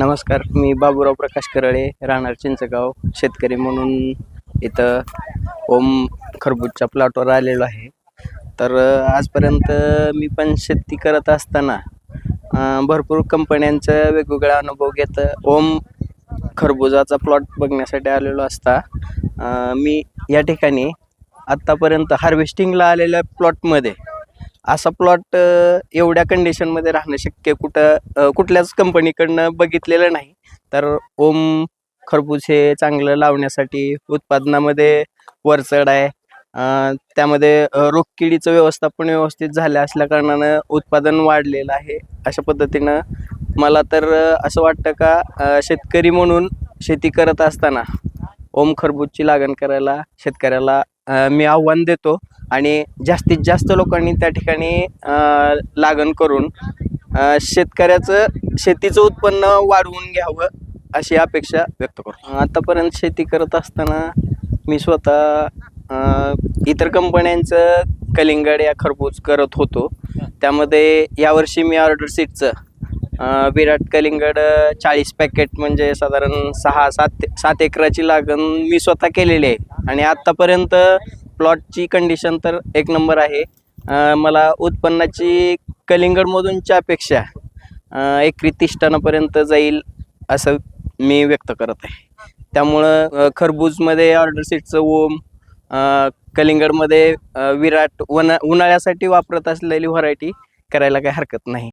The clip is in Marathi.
नमस्कार मी बाबूराव प्रकाश करळे राहणार चिंचगाव शेतकरी म्हणून इथं ओम खरबूजच्या प्लॉटवर आलेलो आहे. तर आजपर्यंत मी पण शेती करत असताना भरपूर कंपन्यांचा वेगवेगळा अनुभव घेत ओम खरबुजाचा प्लॉट बघण्यासाठी आलेलो असता. मी या ठिकाणी आत्तापर्यंत हार्वेस्टिंगला आलेल्या प्लॉटमध्ये असा प्लॉट एवढ्या कंडिशनमध्ये राहणं शक्य कुठं कुठल्याच कंपनीकडनं बघितलेलं नाही. तर ओम खरबूज हे चांगलं लावण्यासाठी उत्पादनामध्ये वरचढ आहे. त्यामध्ये रोगकिडीचं व्यवस्थापन व्यवस्थित झालं असल्या कारणानं उत्पादन वाढलेलं आहे. अशा पद्धतीनं मला तर असं वाटतं का शेतकरी म्हणून शेती करत असताना ओम खरबूजची लागण करायला शेतकऱ्याला मी आव्हान देतो आणि जास्तीत जास्त लोकांनी त्या ठिकाणी लागण करून शेतकऱ्याचं शेतीचं उत्पन्न वाढवून घ्यावं अशी अपेक्षा व्यक्त करतो. आतापर्यंत शेती करत असताना मी स्वतः इतर कंपन्यांचं कलिंगड या खरबूज करत होतो. त्यामध्ये यावर्षी मी ऑर्डर सीटचं विराट कलिंगड चाळीस पॅकेट म्हणजे साधारण सहा सात सात एकराची लागण मी स्वतः केलेली आहे. आणि आत्तापर्यंत प्लॉटची कंडिशन तर एक नंबर आहे. मला उत्पन्नाची कलिंगडमधूनच्या अपेक्षा अ, एकरी तीस टनापर्यंत जाईल असं मी व्यक्त करत आहे. त्यामुळं खरबूजमध्ये ऑर्डर सीटचं ओम कलिंगडमध्ये विराट वन उन्हाळ्यासाठी वापरत असलेली व्हरायटी करायला काही हरकत नाही.